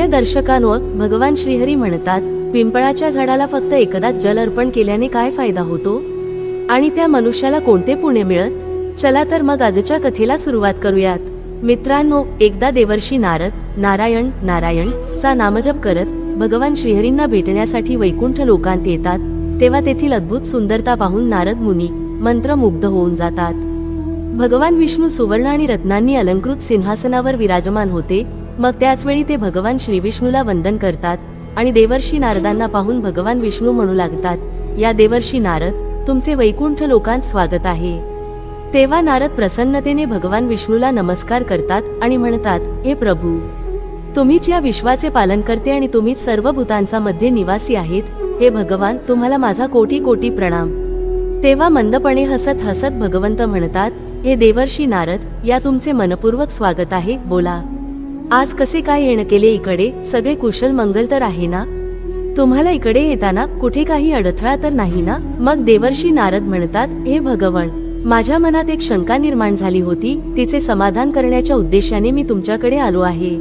प्रिय दर्शकांवर भगवान श्रीहरी म्हणतात पिंपळाच्या झाडाला फक्त एकदाच जल अर्पण केल्याने काय फायदा होतो? आणि त्या मनुष्याला कोणते पुण्य मिळत? चला तर मग आजच्या कथेला सुरुवात करूयात. मित्रांनो एकदा देवर्षी नारद नारायण नारायण चा नामजप करत भगवान श्रीहरींना भेटण्यासाठी वैकुंठ लोकांत येतात तेव्हा तेथील अद्भुत सुंदरता पाहून नारद मुनी मंत्रमुग्ध होऊन जातात. भगवान विष्णू सुवर्ण आणि रत्नांनी अलंकृत सिंहासनावर विराजमान होते मग त्याचवेळी ते भगवान श्री विष्णूला वंदन करतात आणि देवर्षी नारदांना पाहून भगवान विष्णू म्हणू लागतात या देवर्षी नारद तुमचे वैकुंठ लोकांत स्वागत आहे. तेव्हा नारद प्रसन्नतेने भगवान विष्णूला नमस्कार करतात आणि म्हणतात हे प्रभू तुम्हीच या विश्वाचे पालन करते आणि तुम्हीच सर्व भूतांचा मध्ये निवासी आहेत. हे भगवान तुम्हाला माझा कोटी कोटी प्रणाम. तेव्हा मंदपणे हसत हसत भगवंत म्हणतात हे देवर्षी नारद या तुमचे मनपूर्वक स्वागत आहे. बोला. आज कसे काय येणं केले इकडे? सगळे कुशल मंगल तर आहे ना? तुम्हाला इकडे येताना कुठे काही अडथळा तर नाही ना? मग देवर्षी नारद म्हणतात हे भगवन माझ्या मनात एक शंका निर्माण झाली होती. तिचे समाधान करण्याच्या उद्देशाने मी तुमच्याकडे आलो आहे.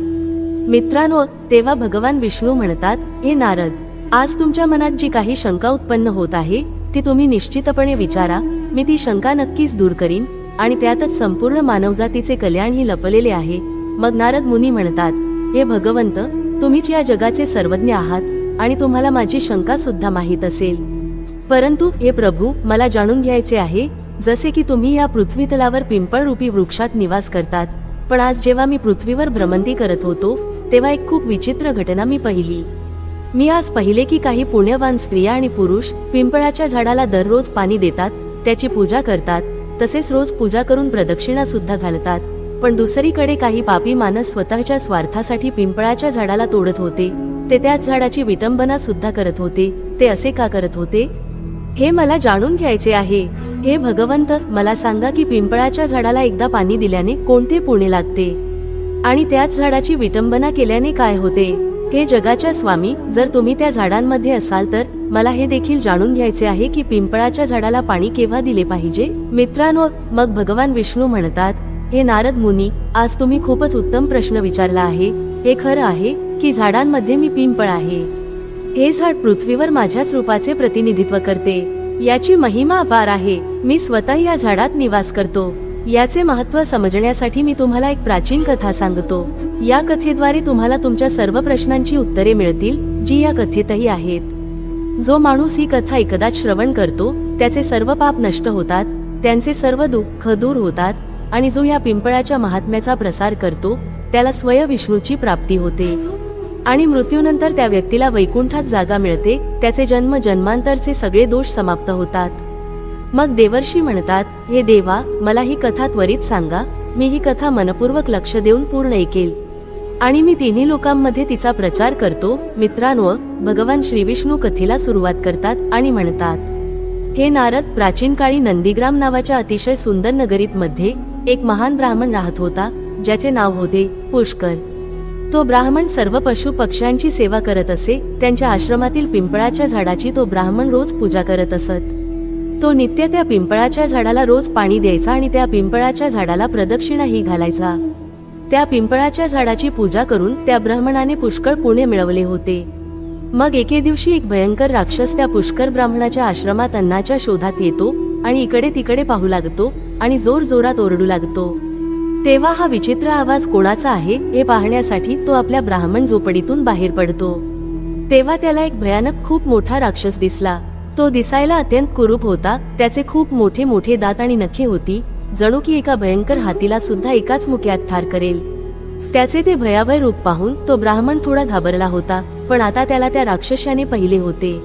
मित्रांनो तेव्हा भगवान विष्णू म्हणतात हे नारद आज तुमच्या मनात जी काही शंका उत्पन्न होत आहे ती तुम्ही निश्चितपणे विचारा. मी ती शंका नक्कीच दूर करीन. आणि त्यातच संपूर्ण मानवजातीचे कल्याण ही लपलेले आहे. मग नारद मुनी म्हणतात हे भगवंत तुम्हीच या जगाचे सर्वज्ञ आहात आणि तुम्हाला माझी शंका सुद्धा माहीत असेल. परंतु हे प्रभू मला जाणून घ्यायचे आहे जसे की तुम्ही या पृथ्वीतलावर पिंपळ रूपी वृक्षात निवास करतात पण आज जेव्हा मी पृथ्वीवर भ्रमंती करत होतो तेव्हा एक खूप विचित्र घटना मी पाहिली. मी आज पाहिले की काही पुण्यवान स्त्रिया आणि पुरुष पिंपळाच्या झाडाला दररोज पाणी देतात त्याची पूजा करतात तसेच रोज पूजा करून प्रदक्षिणा सुद्धा घालतात. पण दुसरीकडे काही पापी माणस स्वतःच्या स्वार्थासाठी पिंपळाच्या झाडाला तोडत होते. ते त्याच झाडाची विटंबना सुद्धा करत होते. ते असे का करत होते? हे मला जाणून घ्यायचे आहे. हे भगवंत मला सांगा की पिंपळाच्या झाडाला एकदा पाणी दिल्याने कोणते पुणे लागते? आणि त्याच झाडाची विटंबना केल्याने काय होते? हे जगाच्या स्वामी जर तुम्ही त्या झाडांमध्ये असाल तर मला हे देखील जाणून घ्यायचे आहे की पिंपळाच्या झाडाला पाणी केव्हा दिले पाहिजे? मित्रांनो मग भगवान विष्णू म्हणतात हे नारद मुनी आज तुम्ही खूपच उत्तम प्रश्न विचारला आहे. हे खरं आहे की झाडांमध्ये मी पिंपळ आहे. हे झाड पृथ्वीवर माझ्याच रूपाचे प्रतिनिधित्व करते. याची महिमा अपार आहे. मी स्वतः या झाडात निवास करतो. याचे महत्त्व समजण्यासाठी मी तुम्हाला एक प्राचीन कथा सांगतो. या कथेद्वारे तुम्हाला तुमच्या सर्व प्रश्नांची उत्तरे मिळतील जी या कथेतही आहेत. जो माणूस ही कथा एकदा श्रवण करतो त्याचे सर्व पाप नष्ट होतात त्यांचे सर्व दुःख दूर होतात आणि जो या पिंपळाच्या महात्म्याचा प्रसार करतो त्याला स्वयविष्णूची प्राप्ती होते. आणि मृत्यूनंतर त्या व्यक्तीला वैकुंठात जागा मिळते त्याचे जन्म जन्मांतरचे सगळे दोष समाप्त होतात. मग देवर्षी म्हणतात हे देवा मला ही कथा त्वरित सांगा मी ही कथा मनपूर्वक लक्ष देऊन पूर्ण ऐकेल. आणि मी तिन्ही लोकांमध्ये तिचा प्रचार करतो मित्रांनो भगवान श्रीविष्णू कथेला सुरुवात करतात आणि म्हणतात हे नारद प्राचीन काळी नंदीग्राम नावाच्या अतिशय सुंदर नगरीत मध्ये एक महान ब्राह्मण राहत होता ज्याचे नाव होते पुष्कर. तो ब्राह्मण सर्व पशु पक्ष्यांची सेवा करत असे त्यांच्या आश्रमातील पिंपळाच्या झाडाची तो ब्राह्मण रोज पूजा करत असत. तो नित्य त्या पिंपळाच्या झाडाला रोज पाणी द्यायचा आणि त्या पिंपळाच्या झाडाला प्रदक्षिणाही घालायचा. त्या पिंपळाच्या झाडाची पूजा करून त्या ब्राह्मणाने पुष्कळ पुण्य मिळवले होते. मग एके दिवशी एक भयंकर राक्षस त्या पुष्कर ब्राह्मणाच्या आश्रमात अन्नाच्या शोधात येतो आणि इकडे तिकडे पाहू लागतो आणि जोर जोरात ओरडू लागतो. तेव्हा हा विचित्र आवाज कोणाचा आहे हे पाहण्यासाठी तो आपल्या ब्राह्मण झोपडीतून बाहेर पडतो. तेव्हा त्याला एक भयानक खूप मोठा राक्षस दिसला. तो दिसायला अत्यंत कुरूप होता. त्याचे खूप मोठे मोठे दात आणि नखे होती जणू की एका भयंकर हातीला सुद्धा एकाच मुक्यात ठार करेल. त्याचे ते भयावह रूप पाहून तो ब्राह्मण थोडा घाबरला होता पण आता त्याला त्या राक्षसाने पाहिले होते.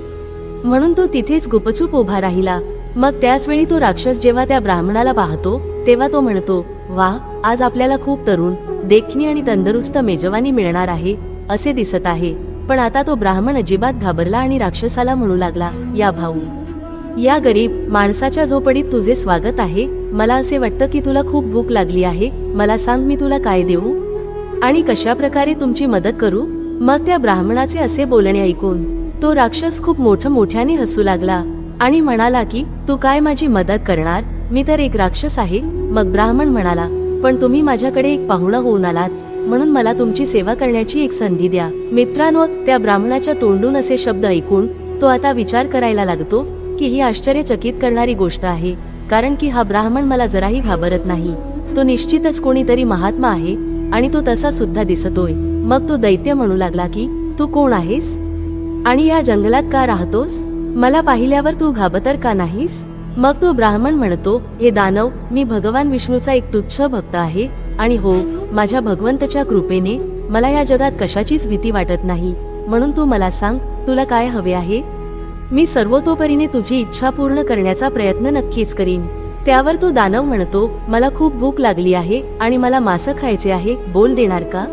म्हणून तो तिथेच गुपचूप उभा राहिला. मग त्याच वेळी तो राक्षस जेव्हा त्या ब्राह्मणाला पाहतो तेव्हा तो म्हणतो वाह आज आपल्याला खूप तरुण देखणी आणि तंदुरुस्त मेजवानी मिळणार आहे असे दिसत आहे. पण आता तो ब्राह्मण अजिबात घाबरला आणि राक्षसाला म्हणू लागला या भाऊ या गरीब माणसाच्या झोपडीत तुझे स्वागत आहे. मला असे वाटतं की तुला खूप भूक लागली आहे. मला सांग मी तुला काय देऊ? आणि कशा प्रकारे तुमची मदत करू? मग त्या ब्राह्मणाचे असे बोलणे ऐकून तो राक्षस खूप मोठ मोठ्याने हसू लागला. आणि म्हणाला की तू काय माझी मदत करणार? मी तर एक राक्षस आहे. मग ब्राह्मण म्हणाला पण तुम्ही माझ्याकडे एक पाहुणा होऊन आलात. म्हणून मला तुमची सेवा करण्याची एक संधी द्या. मित्रांनो त्या ब्राह्मणाच्या तोंडून असे शब्द ऐकून तो आता विचार करायला लागतो की ही आश्चर्यचकित करणारी गोष्ट आहे कारण की हा ब्राह्मण मला जराही घाबरत नाही. तो निश्चितच कोणीतरी महात्मा आहे आणि तो तसा सुद्धा दिसतोय. मग तो दैत्य म्हणू लागला की तू कोण आहेस? आणि या जंगलात का राहतोस? मला पाहिल्यावर तू घाबतर का नाहीस? मग तो ब्राह्मण म्हणतो हे दानव मी भगवान विष्णूचा एक तुच्छ भक्त आहे. आणि हो माझ्या भगवंतच्या कृपेने मला या जगात कशाचीच भीती वाटत नाही. म्हणून तू मला सांग तुला काय हवे आहे? मी सर्वतोपरीने तुझी इच्छा पूर्ण करण्याचा प्रयत्न नक्कीच करीन. त्यावर तो दानव म्हणतो मला खूप भूक लागली आहे आणि मला मांस खायचे आहे बोल देणार का?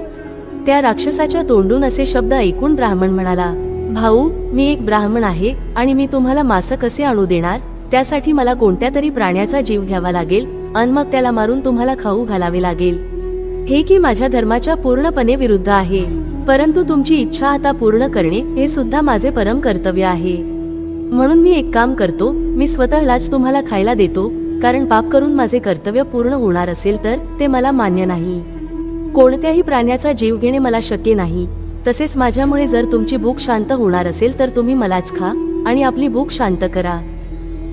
त्या राक्षसाच्या तोंडून असे शब्द ऐकून ब्राह्मण म्हणाला भाऊ मी एक ब्राह्मण आहे आणि मी तुम्हाला मासं कसे आणू देणार? त्यासाठी मला कोणत्या तरी प्राण्याचा जीव घ्यावा लागेल आणि मग त्याला मारून तुम्हाला खाऊ घालावे लागेल. हे की माझ्या धर्माच्या पूर्णपणे विरुद्ध आहे. परंतु तुमची इच्छा आता पूर्ण करणे हे सुद्धा माझे परम कर्तव्य आहे. म्हणून मी एक काम करतो मी स्वतःलाच तुम्हाला खायला देतो कारण पाप करून माझे कर्तव्य पूर्ण होणार असेल तर ते मला मान्य नाही. कोणत्याही प्राण्याचा जीव घेणे मला शक्य नाही. तसेच माझ्यामुळे जर तुमची भूक शांत होणार असेल तर तुम्ही मलाच खा आणि आपली भूक शांत करा.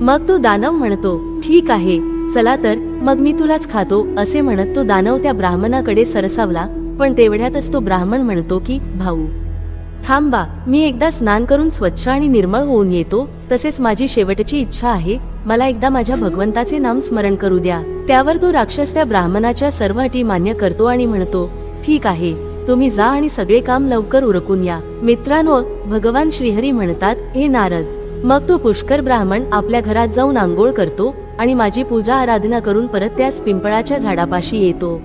मग तो दानव म्हणतो ठीक आहे चला तर मग मी तुलाच खातो असे म्हणत तो दानव त्या ब्राह्मणाकडे सरसावला पण तेवढ्यातच तो ब्राह्मण म्हणतो की भाऊ थांबा मी एकदा स्नान करून स्वच्छ आणि निर्मळ होऊन येतो तसेच माझी शेवटची इच्छा आहे मला एकदा माझ्या भगवंताचे नाम स्मरण करू द्या. त्यावर तो राक्षस त्या ब्राह्मणाच्या सर्व अटी मान्य करतो आणि म्हणतो ठीक आहे तुम्ही जा आणि सगळे काम लवकर उरकून या. मित्रांनो भगवान श्रीहरी म्हणतात हे नारद मग तो पुष्कर ब्राह्मण आपल्या घरात जाऊन आंघोळ करतो आणि माझी पूजा आराधना करून परत त्याच पिंपळाच्या झाडापाशी येतो.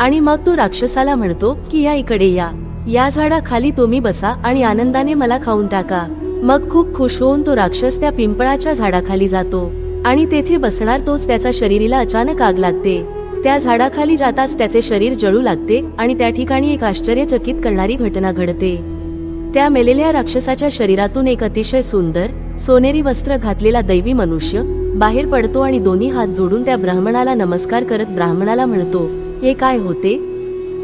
आणि मग तो राक्षसाला म्हणतो की या इकडे या. या झाडाखाली तुम्ही बसा आणि आनंदाने मला खाऊन टाका. मग खूप खुश होऊन तो राक्षस त्या पिंपळाच्या झाडाखाली जातो. आणि तेथे बसणार तोच त्याच्या शरीरीला अचानक आग लागते. त्या झाडाखाली जाताच त्याचे शरीर जळू लागते आणि त्या ठिकाणी एक आश्चर्यचकित करणारी घटना घडते. त्या मेलेल्या राक्षसाच्या शरीरातून एक अतिशय सुंदर सोनेरी वस्त्र घातलेला दैवी मनुष्य बाहेर पडतो आणि दोन्ही हात जोडून त्या ब्राह्मणाला नमस्कार करत ब्राह्मणाला म्हणतो हे काय होते?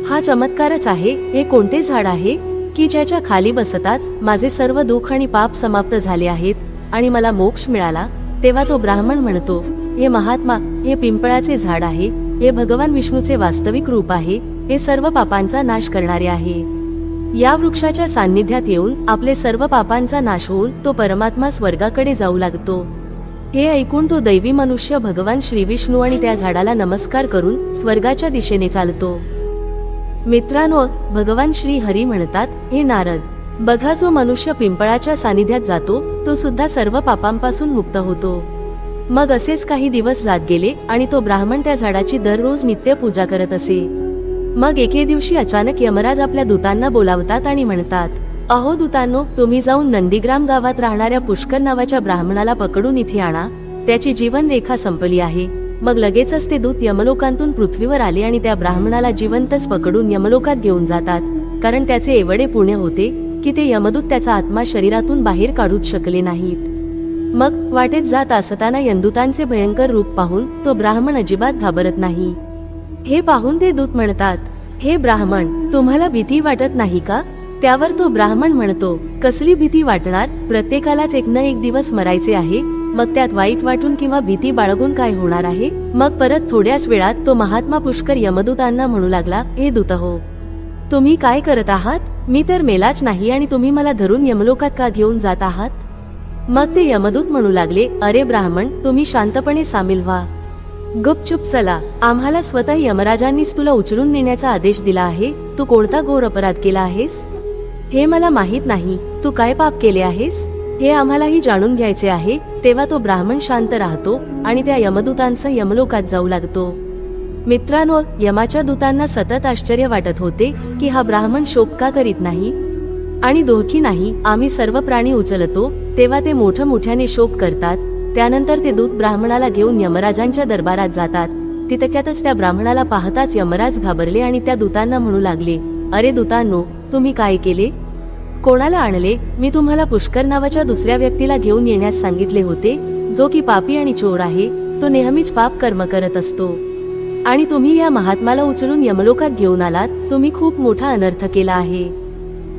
हा चमत्कारच आहे हे कोणते झाड आहे? की ज्याच्या खाली बसताच माझे सर्व दुःख आणि पाप समाप्त झाले आहेत आणि मला मोक्ष मिळाला? तेव्हा तो ब्राह्मण म्हणतो हे महात्मा हे पिंपळाचे झाड आहे हे भगवान विष्णूचे वास्तविक रूप आहे हे सर्व पापांचा नाश करणारे आहे. या वृक्षाच्या सान्निध्यात येऊन आपले सर्व पापांचा नाश होऊन तो परमात्मा स्वर्गाकडे जाऊ लागतो. हे ऐकून तो दैवी मनुष्य भगवान श्री विष्णू आणि त्या झाडाला नमस्कार करून स्वर्गाच्या दिशेने चालतो. मित्रांनो भगवान श्री हरी म्हणतात हे नारद बघा जो मनुष्य पिंपळाच्या सानिध्यात जातो तो सुद्धा सर्व पापांपासून मुक्त होतो. मग असेच काही दिवस जात गेले आणि तो ब्राह्मण त्या झाडाची दररोज नित्य पूजा करत असे. मग एके दिवशी अचानक यमराज आपल्या दूतांना बोलावतात आणि म्हणतात अहो दूतांनो तुम्ही जाऊन नंदीग्राम गावात राहणाऱ्या पुष्कर नावाच्या ब्राह्मणाला पकडून इथे आणा. त्याची जीवनरेखा संपली आहे. मग लगेचच ते दूत यमलोकांतून पृथ्वीवर आले आणि त्या ब्राह्मणाला जिवंतच पकडून यमलोकात घेऊन जातात. कारण त्याचे एवढे पुण्य होते की ते यमदूत त्याचा आत्मा शरीरातून बाहेर काढूच शकले नाहीत. मग वाटेत जात असताना यंदुतांचे भयंकर रूप पाहून तो ब्राह्मण अजिबात घाबरत नाही. हे पाहून ते दूत म्हणतात हे ब्राह्मण तुम्हाला भीती वाटत नाही का? त्यावर तो ब्राह्मण म्हणतो कसली भीती वाटणार? प्रत्येकालाच एक न एक दिवस मरायचे आहे. मग त्यात वाईट वाटून किंवा भीती बाळगून काय होणार आहे? मग परत थोड्याच वेळात तो महात्मा पुष्कर यमदूतांना म्हणू लागला हे दूत हो तुम्ही काय करत आहात? मी तर मेलाच नाही आणि तुम्ही मला धरून यमलोकात का घेऊन जात आहात? मग ते यमदूत म्हणू लागले अरे ब्राह्मण तुम्ही शांतपणे सामील व्हा. गुपचूप चला. आम्हाला स्वतः यमराजांनीच तुला उचलून नेण्याचा आदेश दिला आहे. तू कोणता घोर अपराध केला आहेस? हे मला माहीत नाही. तू काय पाप केले आहेस? हे आम्हालाही जाणून घ्यायचे आहे. तेव्हा तो ब्राह्मण शांत राहतो आणि त्या यमदूतांचा यमलोकात जाऊ लागतो. मित्रांनो यमाच्या दूतांना सतत आश्चर्य वाटत होते की हा ब्राह्मण शोक का करीत नाही? आणि दोखी नाही आम्ही सर्व प्राणी उचलतो तेव्हा ते मोठं मोठ्याने शोक करतात त्यानंतर ते दूत ब्राह्मणाला घेऊन यमराजांच्या दरबारात जातात. तितक्यातच त्या ब्राह्मणाला पाहताच यमराज घाबरले आणि त्या दूतांना म्हणू लागले अरे दूतांनो तुम्ही काय केले? कोणाला आणले? मी तुम्हाला पुष्कर नावाच्या दुसऱ्या व्यक्तीला घेऊन येण्यास सांगितले होते जो की पापी आणि चोर आहे तो नेहमीच पाप कर्म करत असतो. आणि तुम्ही या महात्माला उचलून यमलोकात घेऊन आलात तुम्ही खूप मोठा अनर्थ केला आहे.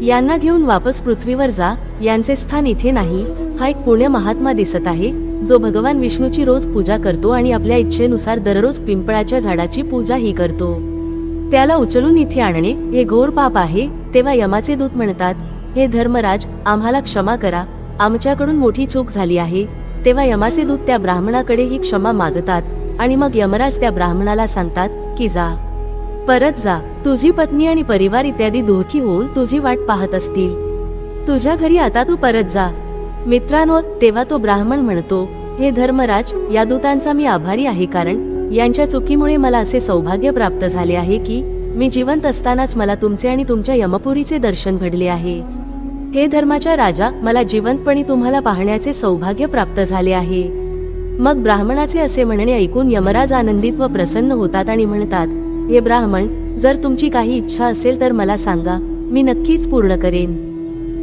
यांना घेऊन वापस पृथ्वीवर जा यांचे स्थान इथे नाही. हा एक पुण्य महात्मा दिसत आहे जो भगवान विष्णूची रोज पूजा करतो आणि आपल्या इच्छेनुसार दररोज पिंपळाच्या झाडाची पूजा ही करतो. त्याला उचलून इथे आणणे हे घोर पाप आहे तेव्हा यमाचे दूत म्हणतात हे धर्मराज आम्हाला क्षमा करा. आमच्याकडून मोठी चूक झाली आहे. तेव्हा यमाचे दूत त्या ब्राह्मणाकडे ही क्षमा मागतात आणि मग यमराज त्या ब्राह्मणाला सांगतात की जा. परत जा. तुझी पत्नी आणि परिवार इत्यादी दुःखी होऊन तुझी वाट पाहत असतील. तुझ्या घरी आता तू परत जा. मित्रांनो तेव्हा तो ब्राह्मण म्हणतो हे धर्मराज या दूतांचा मी आभारी आहे कारण यांच्या चुकीमुळे मला असे सौभाग्य प्राप्त झाले आहे की मी जिवंत असतानाच मला तुमचे आणि तुमच्या यमपुरीचे दर्शन घडले आहे. हे धर्माच्या राजा मला जिवंतपणी तुम्हाला पाहण्याचे सौभाग्य प्राप्त झाले आहे. मग ब्राह्मणाचे असे म्हणणे ऐकून यमराज आनंदित व प्रसन्न होतात आणि म्हणतात हे ब्राह्मण जर तुमची काही इच्छा असेल तर मला सांगा मी नक्कीच पूर्ण करेन.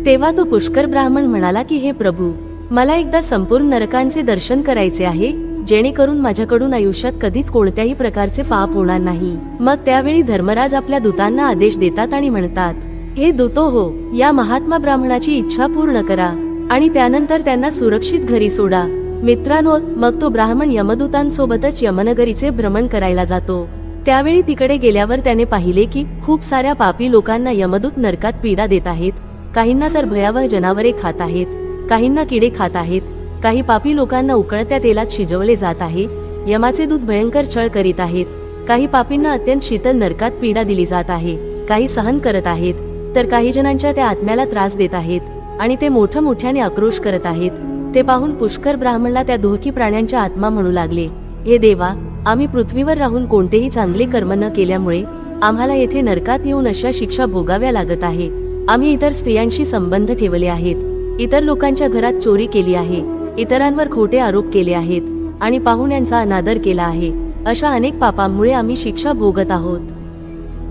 तेव्हा तो पुष्कर ब्राह्मण म्हणाला की हे प्रभू मला एकदा संपूर्ण नरकांचे दर्शन करायचे आहे जेणेकरून माझ्याकडून आयुष्यात कधीच कोणत्याही प्रकारचे पाप होणार नाही. मग त्यावेळी धर्मराज आपल्या दूतांना आदेश देतात आणि म्हणतात हे दूतो हो या महात्मा ब्राह्मणाची इच्छा पूर्ण करा आणि त्यानंतर त्यांना सुरक्षित घरी सोडा. मित्रांनो मग तो ब्राह्मण यमदूतांसोबतच यमनगरीचे भ्रमण करायला जातो. त्यावेळी तिकडे गेल्यावर त्याने पाहिले की खूप साऱ्या पापी लोकांना यमदूत नरकात पीडा देत आहेत. काहींना तर भयावह जनावरे खात आहेत. काहींना किडे खात आहेत. काही पापी लोकांना उकळत्या तेलात शिजवले जात आहे. यमाचे दूध भयंकर छळ करीत आहेत. काही पापींना अत्यंत शीतल नरकात पीडा दिली जात आहे. काही सहन करत आहेत. तर काही जणांच्या त्या आत्म्याला त्रास देत आहेत. आणि ते मोठ्या मोठ्याने आक्रोश करत आहेत. ते पाहून पुष्कर ब्राह्मणला त्या दुःखी प्राण्यांच्या आत्मा म्हणू लागले. हे देवा आम्ही पृथ्वीवर राहून कोणतेही चांगले कर्म न केल्यामुळे आम्हाला येथे नरकात येऊन अशा शिक्षा भोगाव्या लागत आहे. आम्ही इतर स्त्रियांशी संबंध ठेवले आहेत. इतर लोकांच्या घरात चोरी केली आहे. इतरांवर खोटे आरोप केले आहेत. आणि पाहुण्यांचा अनादर केला आहे. अशा अनेक पापांमुळे आम्ही शिक्षा भोगत आहोत.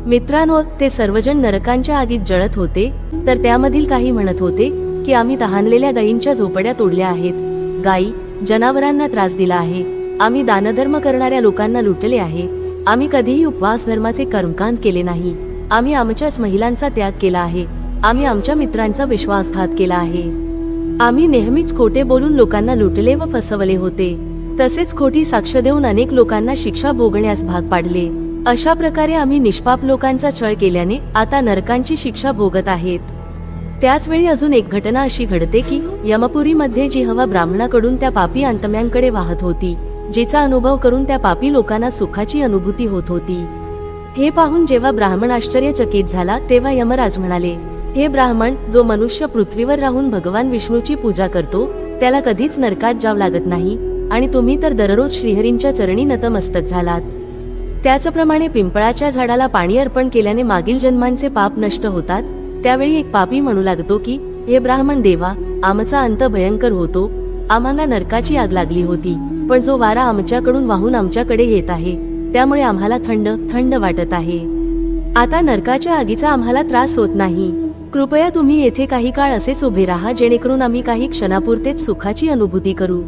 मित्रांनो ते सर्वजण नरकांच्या आगीत जळत होते. तर त्यामधील काही म्हणत होते की आम्ही तहानलेल्या गायींच्या झोपड्या तोडल्या आहेत. गायी जनावरांना त्रास दिला आहे. आम्ही दानधर्म करणाऱ्या लोकांना लुटले आहे. आम्ही कधीही उपवास धर्माचे कर्मकांड केले नाही. आम्ही आमच्याच महिलांचा त्याग केला आहे. आम्ही आमच्या मित्रांचा विश्वासघात केला आहे. आम्ही नेहमीच खोटे बोलून लोकांना लुटले व फसवले होते. तसेच खोटी साक्ष देऊन अनेक लोकांना शिक्षा भोगण्यास भाग पाडले. अशा प्रकारे आम्ही निष्पाप लोकांचा छळ केल्याने आता नरकांची शिक्षा भोगत आहेत. त्याच वेळी अजून एक घटना अशी घडते की यमपुरीमध्ये जी हवा ब्राह्मणाकडून त्या पापी अंतम्यांकडे वाहत होती. जिचा अनुभव करून त्या पापी लोकांना सुखाची अनुभूती होत होती. हे पाहून जेव्हा ब्राह्मण आश्चर्यचकित झाला तेव्हा यमराज म्हणाले हे ब्राह्मण जो मनुष्य पृथ्वीवर राहून भगवान विष्णूची पूजा करतो त्याला कधीच नरकात जाव लागत नाही आणि तुम्ही तर दररोज श्रीहरींच्या चरणी नतमस्तक झालात. त्याचप्रमाणे पिंपळाच्या झाडाला पाणी अर्पण केल्याने मागील जन्मांचे पाप नष्ट होतात त्यावेळी एक पापी म्हणू लागतो की हे ब्राह्मण देवा आमचा अंत भयंकर होतो आम्हाला नरकाची आग लागली होती. पण जो वारा आमच्याकडून वाहून आमच्याकडे येत आहे त्यामुळे आम्हाला थंड थंड वाटत आहे. आता नरकाच्या आगीचा आम्हाला त्रास होत नाही. कृपया तुम्ही येथे काही काळ असेच उभे राहा जेणेकरून आम्ही काही क्षणापुरतेच सुखाची अनुभूती करू.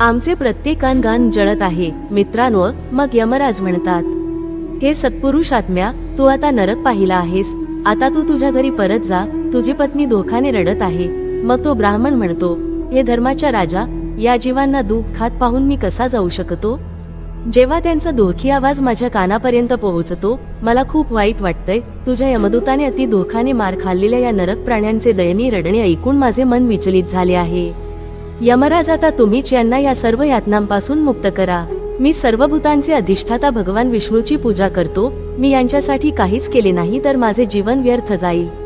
आमचे प्रत्येक गान जळत आहे मित्रांनो मग यमराज म्हणतात हे सत्पुरुष आत्म्या तू आता नरक पाहिला आहेस. आता तू तुझ्या घरी परत जा. तुझी पत्नी धोखाने रडत आहे. मग तो ब्राह्मण म्हणतो हे धर्माच्या राजा या जीवांना दुःखात पाहून मी कसा जाऊ शकतो? जेव्हा त्यांचा दुःखी आवाज माझ्या कानापर्यंत पोहोचतो मला खूप वाईट वाटतंय. तुझ्या यमदूताने अति दुःखाने मार खाल्लेल्या या नरक प्राण्यांचे दयनीय रडणे ऐकून माझे मन विचलित झाले आहे. यमराज आता तुम्हीच यांना या सर्व यातनांपासून मुक्त करा. मी सर्व भूतांचे अधिष्ठाता भगवान विष्णूची पूजा करतो. मी यांच्यासाठी काहीच केले नाही तर माझे जीवन व्यर्थ जाईल.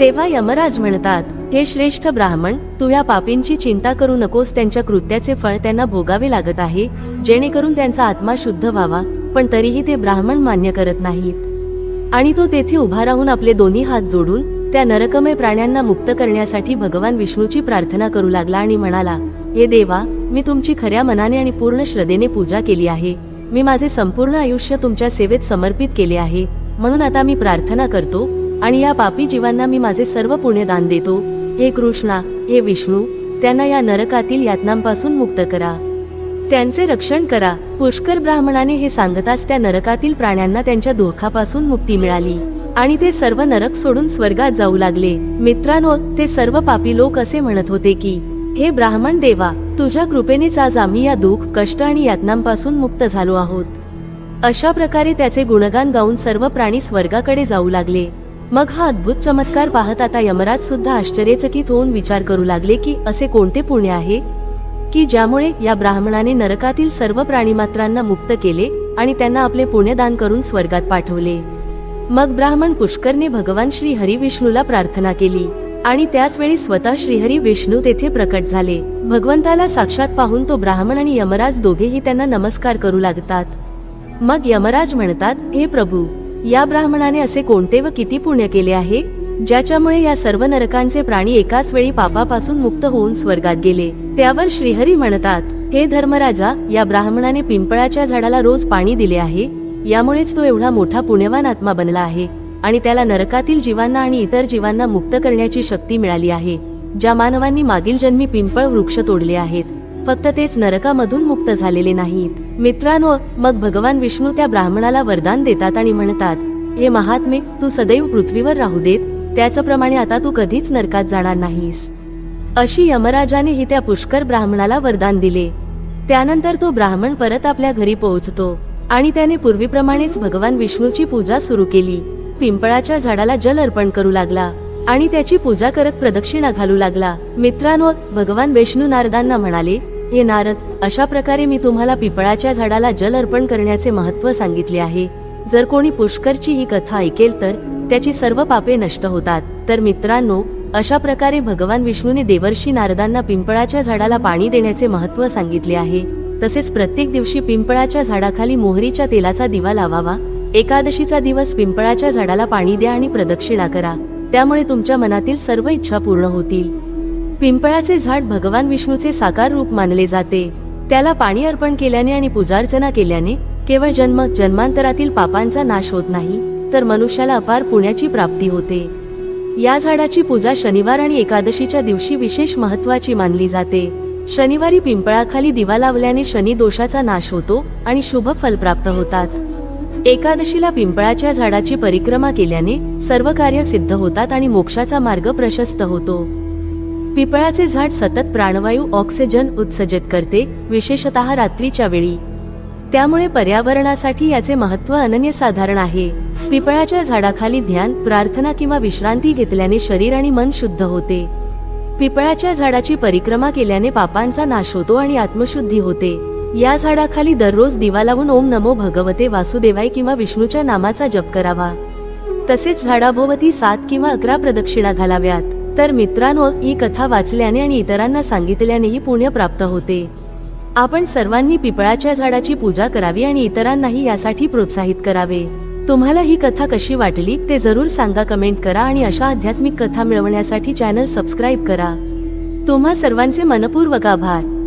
तेव्हा यमराज म्हणतात हे श्रेष्ठ ब्राह्मण तू या पापींची चिंता करू नकोस त्यांच्या कृत्याचे फळ त्यांना भोगावे लागत आहे जेणेकरून त्यांचा आत्मा शुद्ध व्हावा पण तरीही ते ब्राह्मण मान्य करत नाहीत. आणि तो तेथे उभा राहून आपले दोन्ही हात जोडून त्या नरकमय प्राण्यांना मुक्त करण्यासाठी भगवान विष्णूची प्रार्थना करू लागला आणि म्हणाला हे देवा मी तुमची खऱ्या मनाने आणि पूर्ण श्रद्धेने पूजा केली आहे. मी माझे संपूर्ण आयुष्य तुमच्या सेवेत समर्पित केले आहे. म्हणून आता मी प्रार्थना करतो आणि या पापी जीवांना मी माझे सर्व पुण्यदान देतो. हे कृष्णा हे विष्णू त्यांना या नरकातील यातनांपासून मुक्त करा. त्यांचे रक्षण करा. पुष्कर ब्राह्मणाने हे सांगताच त्या नरकातील प्राण्यांना त्यांच्या दुःखापासून मुक्ती मिळाली. आणि ते सर्व नरक सोडून स्वर्गात जाऊ लागले. मित्रांनो ते सर्व पापी लोक असे म्हणत होते की हे ब्राह्मण देवा तुझ्या कृपेनेच आज आम्ही या दुःख कष्ट आणि यातनांपासून मुक्त झालो आहोत. अशा प्रकारे त्याचे गुणगान गाऊन सर्व प्राणी स्वर्गाकडे जाऊ लागले. मग हा अद्भुत चमत्कार पाहत आता यमराज सुद्धा आश्चर्यचकित होऊन विचार करू लागले की असे कोणते पुण्य आहे? की ज्यामुळे या ब्राह्मणाने नरकातील सर्व प्राणीमात्रांना मुक्त केले आणि त्यांना आपले पुण्यदान करून स्वर्गात पाठवले. मग ब्राह्मण पुष्करने भगवान श्री हरी विष्णूला प्रार्थना केली आणि त्याच वेळी स्वतः श्रीहरी विष्णू तेथे प्रकट झाले. भगवंताला साक्षात पाहून तो ब्राह्मण आणि यमराज दोघेही त्यांना नमस्कार करू लागतात. मग यमराज म्हणतात हे प्रभू या ब्राह्मणाने असे कोणते व किती पुण्य केले आहे? ज्याच्यामुळे या सर्व नरकांचे प्राणी एकाच वेळी पापापासून मुक्त होऊन स्वर्गात गेले. त्यावर श्रीहरी म्हणतात हे धर्मराजा या ब्राह्मणाने पिंपळाच्या झाडाला रोज पाणी दिले आहे. यामुळेच तो एवढा मोठा पुण्यवान आत्मा बनला आहे. आणि त्याला नरकातील जीवांना आणि इतर जीवांना मुक्त करण्याची शक्ती मिळाली आहे. ज्या मानवांनी मागील जन्मी पिंपळ वृक्ष तोडले आहेत. फक्त तेच नरकामधून मुक्त झालेले नाहीत. मित्रांनो मग भगवान विष्णू त्या ब्राह्मणाला वरदान देतात आणि म्हणतात हे महात्मे तू सदैव पृथ्वीवर राहू देत त्याचप्रमाणे आता तू कधीच नरकात जाणार नाहीस. अशी यमराजाने ही त्या पुष्कर ब्राह्मणाला वरदान दिले. त्यानंतर तो ब्राह्मण परत आपल्या घरी पोहोचतो आणि त्याने पूर्वीप्रमाणेच भगवान विष्णूची पूजा सुरू केली. पिंपळाच्या झाडाला जल अर्पण करू लागला. आणि त्याची पूजा करत प्रदक्षिणा घालू लागला. मित्रांनो भगवान विष्णू नारदांना म्हणाले हे नारद अशा प्रकारे मी तुम्हाला पिंपळाच्या झाडाला जल अर्पण करण्याचे महत्त्व सांगितले आहे. जर कोणी पुष्करची ही कथा ऐकेल तर त्याची सर्व पापे नष्ट होतात. तर मित्रांनो अशा प्रकारे भगवान विष्णूने देवर्षी नारदांना पिंपळाच्या झाडाला पाणी देण्याचे महत्त्व सांगितले आहे. तसेच प्रत्येक दिवशी पिंपळाच्या झाडाखाली मोहरीच्या तेलाचा दिवा लावावा. एकादशीचा दिवस पिंपळाच्या झाडाला पाणी द्या आणि प्रदक्षिणा करा. त्यामुळे तुमच्या मनातील सर्व इच्छा पूर्ण होतील. पिंपळाचे झाड भगवान विष्णूचे साकार रूप मानले जाते. त्याला पाणी अर्पण केल्याने आणि पूजार्चना केल्याने केवळ जन्म जन्मांतरातील पापांचा नाश होत नाही तर मनुष्याला अपार पुण्याची प्राप्ती होते. या झाडाची पूजा शनिवार आणि एकादशीच्या दिवशी विशेष महत्वाची मानली जाते. शनिवारी पिंपळाखाली दिवा लावल्याने शनी दोषाचा नाश होतो आणि शुभ फल प्राप्त होतात. एकादशीला पिंपळाच्या झाडाची परिक्रमा केल्याने सर्व कार्य सिद्ध होतात आणि मोक्षाचा मार्ग प्रशस्त होतो. पिपळाचे झाड सतत प्राणवायू ऑक्सिजन उत्सर्जित करते विशेषतः रात्रीच्या वेळी. त्यामुळे पर्यावरणासाठी याचे महत्त्व अनन्यसाधारण आहे. पिपळाच्या झाडाखाली ध्यान प्रार्थना किंवा विश्रांती घेतल्याने शरीर आणि मन शुद्ध होते. पिपळाच्या झाडाची परिक्रमा केल्याने पापांचा नाश होतो आणि आत्मशुद्धी होते. या झाडाखाली दररोज दिवा लावून ओम नमो भगवते वासुदेवाय किंवा विष्णूच्या नामाचा जप करावा. तसेच झाडाभोवती सात किंवा अकरा प्रदक्षिणा घालाव्यात. तर मित्रांनो ही कथा वाचल्याने आणि इतरांना सांगितल्यानेही पुण्य प्राप्त होते. आपण सर्वांनी पिपळाच्या झाडाची पूजा करावी आणि इतरांनाही यासाठी प्रोत्साहित करावे. तुम्हाला ही कथा कशी वाटली ते जरूर सांगा कमेंट करा आणि अशा आध्यात्मिक कथा मिळवण्यासाठी चॅनल सबस्क्राईब करा. तुम्हा सर्वांचे मनपूर्वक आभार.